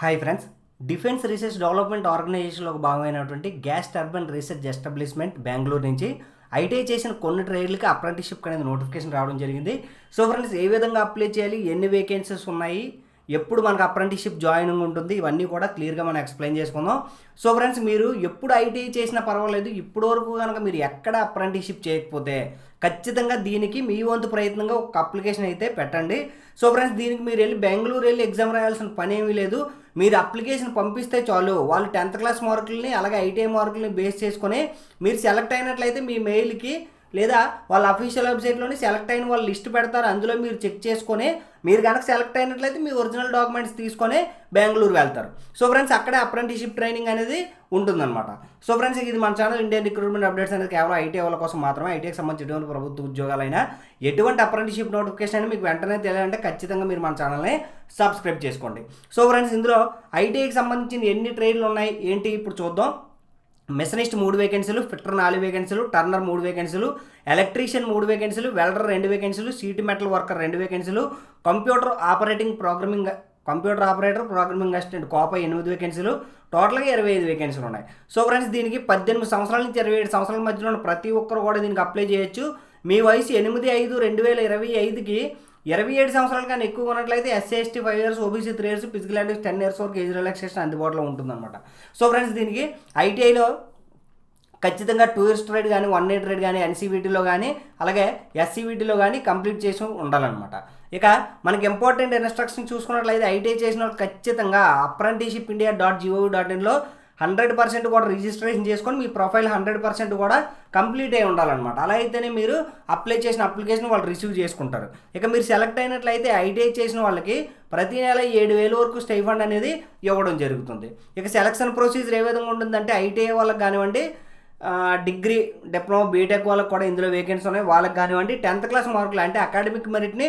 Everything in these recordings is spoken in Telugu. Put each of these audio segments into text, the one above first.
Hi friends defence research development ఆర్గనైజేషన్లో ఒక భాగమైనటువంటి gas turbine research establishment Bengaluru నుంచి ఐటీఐ చేసిన కొన్ని ట్రేడ్లకి అప్రెంటిషిప్ అనేది నోటిఫికేషన్ రావడం జరిగింది. సో ఫ్రెండ్స్ ఏ విధంగా అప్లై చేయాలి? ఎన్ని వేకెన్సీస్ ఉన్నాయి? ఎప్పుడు మనకు అప్రెంటిషిప్ జాయినింగ్ ఉంటుంది ఇవన్నీ కూడా క్లియర్గా మనం ఎక్స్ప్లెయిన్ చేసుకుందాం. సో ఫ్రెండ్స్ మీరు ఎప్పుడు ఐటీఐ చేసినా పర్వాలేదు. ఇప్పటి వరకు కనుక మీరు ఎక్కడ అప్రెంటిషిప్ చేయకపోతే ఖచ్చితంగా దీనికి మీ వంతు ప్రయత్నంగా ఒక అప్లికేషన్ అయితే పెట్టండి. సో ఫ్రెండ్స్ దీనికి మీరు వెళ్ళి బెంగళూరు వెళ్ళి ఎగ్జామ్ రాయాల్సిన పని ఏమీ లేదు. మీరు అప్లికేషన్ పంపిస్తే చాలు. వాళ్ళు టెన్త్ క్లాస్ మార్కులని అలాగే ఐటీఐ మార్కులని బేస్ చేసుకొని మీరు సెలెక్ట్ అయినట్లయితే మీ మెయిల్కి లేదా వాళ్ళ అఫీషియల్ వెబ్సైట్లోనే సెలెక్ట్ అయిన వాళ్ళు లిస్ట్ పెడతారు. అందులో మీరు చెక్ చేసుకొని మీరు కనుక సెలెక్ట్ అయినట్లయితే మీ ఒరిజినల్ డాక్యుమెంట్స్ తీసుకొని బెంగళూరు వెళ్తారు. సో ఫ్రెండ్స్ అక్కడే అప్రెంటిషిప్ ట్రైనింగ్ అనేది ఉంటుందన్నమాట. సో ఫ్రెండ్స్ ఇది మన ఛానల్ ఇండియన్ రిక్రూట్మెంట్ అప్డేట్స్ అనేది కేవలం ఐటీ వాళ్ళ కోసం మాత్రమే. ఐటీకి సంబంధించి ఎటువంటి ప్రభుత్వ ఉద్యోగాలైనా ఎటువంటి అప్రెంటిషిప్ నోటిఫికేషన్ అయినా మీకు వెంటనే తెలియాలంటే ఖచ్చితంగా మీరు మన ఛానల్ని సబ్స్క్రైబ్ చేసుకోండి. సో ఫ్రెండ్స్ ఇందులో ఐటీఐకి సంబంధించిన ఎన్ని ట్రైన్లు ఉన్నాయి ఏంటి ఇప్పుడు చూద్దాం. మెషనిస్ట్ మూడు వేకెన్సీలు ఫిట్టర్ నాలుగు వేకెన్సీలు టర్నర్ మూడు వేకెన్సీలు ఎలక్ట్రీషియన్ మూడు వేకెన్సీలు వెల్డర్ రెండు వేకెన్సీలు సీట్ మెటల్ వర్కర్ రెండు వేకెన్సీలు computer operating programming computer operator programming assistant COPA ఎనిమిది వేకెన్సీలు టోటల్గా ఇరవై ఐదు వేకెన్సీలు ఉన్నాయి. సో ఫ్రెండ్స్ దీనికి పద్దెనిమిది సంవత్సరాల నుంచి ఇరవై ఏడు సంవత్సరాల మధ్యలో ప్రతి ఒక్కరు కూడా దీనికి అప్లై చేయొచ్చు. మీ వయసు ఎనిమిది ఐదు రెండు వేల ఇరవై ఐదుకి ఇరవై ఏడు సంవత్సరాల కన్నా ఎక్కువ ఉన్నట్లయితే SC ST five years OBC three years physical active ten years వరకు ఏజ్ రిలాక్సేషన్ అందుబాటులో ఉంటుందన్నమాట. సో ఫ్రెండ్స్ దీనికి ఐటీఐలో ఖచ్చితంగా టూ ఇయర్స్ ట్రేడ్ కానీ వన్ ఇయర్ ట్రేడ్ కానీ ఎన్సీబీటీలో కానీ అలాగే ఎస్సీబీటీలో కానీ కంప్లీట్ చేసి ఉండాలన్నమాట. ఇక మనకి ఇంపార్టెంట్ ఇన్స్ట్రక్షన్ చూసుకున్నట్లయితే ఐటీఐ చేసిన వాళ్ళు ఖచ్చితంగా apprenticeship India dot gov dot ఇన్లో hundred percent కూడా రిజిస్ట్రేషన్ చేసుకొని మీ ప్రొఫైల్ హండ్రెడ్ పర్సెంట్ కూడా కంప్లీట్ అయి ఉండాలన్నమాట. అలా అయితేనే మీరు అప్లై చేసిన అప్లికేషన్ వాళ్ళు రిసీవ్ చేసుకుంటారు. ఇక మీరు సెలెక్ట్ అయినట్లయితే ఐటీఐ చేసిన వాళ్ళకి ప్రతి నెల ఏడు వేల వరకు స్టైఫండ్ అనేది ఇవ్వడం జరుగుతుంది. ఇక సెలక్షన్ ప్రొసీజర్ ఏ విధంగా ఉంటుందంటే ఐటీఐ వాళ్ళకి కానివ్వండి డిగ్రీ డిప్లొమా బీటెక్ వాళ్ళకి కూడా ఇందులో వేకెన్సీ ఉన్నాయి. వాళ్ళకి కానివ్వండి టెన్త్ క్లాస్ మార్కులు అంటే అకాడమిక్ మెరిట్ని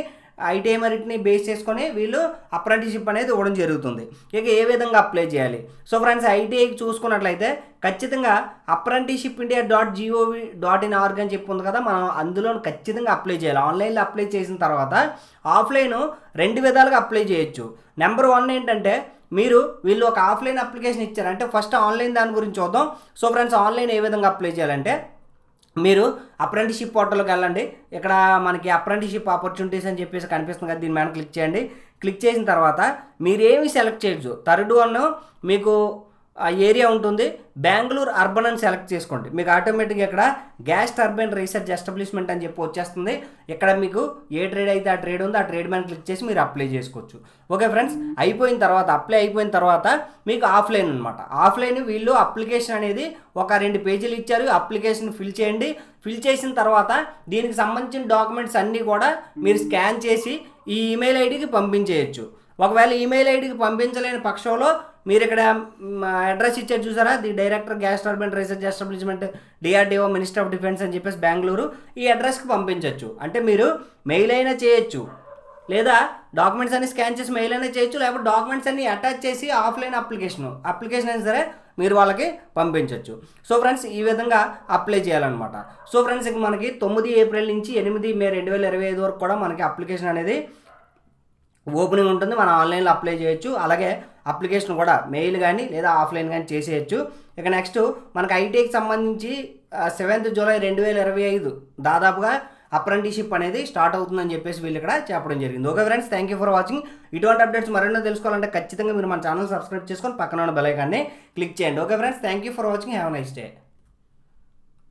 ఐటీఐ మెరిట్ని బేస్ చేసుకొని వీళ్ళు అప్రెంటిషిప్ అనేది ఇవ్వడం జరుగుతుంది. ఇక ఏ విధంగా అప్లై చేయాలి? సో ఫ్రెండ్స్ ఐటీఐకి చూసుకున్నట్లయితే ఖచ్చితంగా apprenticeship India dot gov dot in org అని చెప్పి ఉంది కదా మనం అందులో ఖచ్చితంగా అప్లై చేయాలి. ఆన్లైన్లో అప్లై చేసిన తర్వాత ఆఫ్లైన్ రెండు విధాలుగా అప్లై చేయొచ్చు. నెంబర్ వన్ ఏంటంటే మీరు వీళ్ళు ఒక ఆఫ్లైన్ అప్లికేషన్ ఇచ్చారంటే ఫస్ట్ ఆన్లైన్ దాని గురించి చూద్దాం. సో ఫ్రెండ్స్ ఆన్లైన్ ఏ విధంగా అప్లై చేయాలంటే మీరు అప్రెంటిషిప్ పోర్టల్కి వెళ్ళండి. ఇక్కడ మనకి అప్రెంటిషిప్ ఆపర్చునిటీస్ అని చెప్పేసి కనిపిస్తుంది కదా దీని మీద క్లిక్ చేయండి. క్లిక్ చేసిన తర్వాత మీరేమి సెలెక్ట్ చేయొచ్చు? థర్డ్ వన్ మీకు ఆ ఏరియా ఉంటుంది. బెంగళూరు అర్బన్ అని సెలెక్ట్ చేసుకోండి. మీకు ఆటోమేటిక్గా ఇక్కడ గ్యాస్ టర్బైన్ రీసెర్చ్ ఎస్టాబ్లిష్మెంట్ అని చెప్పి వచ్చేస్తుంది. ఇక్కడ మీకు ఏ ట్రేడ్ అయితే ఆ ట్రేడ్ ఉందో ఆ ట్రేడ్ మీద క్లిక్ చేసి మీరు అప్లై చేసుకోవచ్చు. ఓకే ఫ్రెండ్స్ అయిపోయిన తర్వాత అప్లై అయిపోయిన తర్వాత మీకు ఆఫ్లైన్ అనమాట ఆఫ్లైన్ వీళ్ళు అప్లికేషన్ అనేది ఒక రెండు పేజీలు ఇచ్చారు. అప్లికేషన్ ఫిల్ చేయండి. ఫిల్ చేసిన తర్వాత దీనికి సంబంధించిన డాక్యుమెంట్స్ అన్నీ కూడా మీరు స్కాన్ చేసి ఈ ఈమెయిల్ ఐడికి పంపించేయచ్చు. ఒకవేళ ఈమెయిల్ ఐడికి పంపించలేని పక్షంలో మీరు ఇక్కడ అడ్రస్ ఇచ్చారు చూసారా? The director gas turbine research establishment DRDO minister of defence అని చెప్పేసి బెంగళూరు ఈ అడ్రస్కి పంపించవచ్చు అంటే మీరు మెయిల్ అయినా చేయొచ్చు. లేదా డాక్యుమెంట్స్ అన్ని స్కాన్ చేసి మెయిల్ అయినా చేయొచ్చు. లేకపోతే డాక్యుమెంట్స్ అన్ని అటాచ్ చేసి ఆఫ్లైన్ అప్లికేషన్ అప్లికేషన్ అయినా సరే మీరు వాళ్ళకి పంపించవచ్చు సో ఫ్రెండ్స్ ఈ విధంగా అప్లై చేయాలన్నమాట. సో ఫ్రెండ్స్ ఇక మనకి తొమ్మిది ఏప్రిల్ నుంచి ఎనిమిది మే రెండు వేల ఇరవై ఐదు వరకు కూడా మనకి అప్లికేషన్ అనేది ఓపెనింగ్ ఉంటుంది మనం ఆన్లైన్లో అప్లై చేయొచ్చు. అలాగే అప్లికేషన్ కూడా మెయిల్ కానీ లేదా ఆఫ్లైన్ కానీ చేసేయచ్చు. ఇక నెక్స్ట్ మనకి ఐటీకి సంబంధించి సెవెంత్ జూలై రెండు వేల ఇరవై ఐదు దాదాపుగా అప్రెంటిషిప్ అనేది స్టార్ట్ అవుతుందని చెప్పేసి వీళ్ళు ఇక్కడ చెప్పడం జరిగింది. Okay friends thank you for watching ఇటువంటి అప్డేట్స్ మరెన్నో తెలుసుకోవాలంటే ఖచ్చితంగా మీరు మన ఛానల్ సబ్స్క్రైబ్ చేసుకొని పక్కన ఉన్న బెల్ ఐకాన్ని క్లిక్ చేయండి. Okay friends thank you for watching have nice day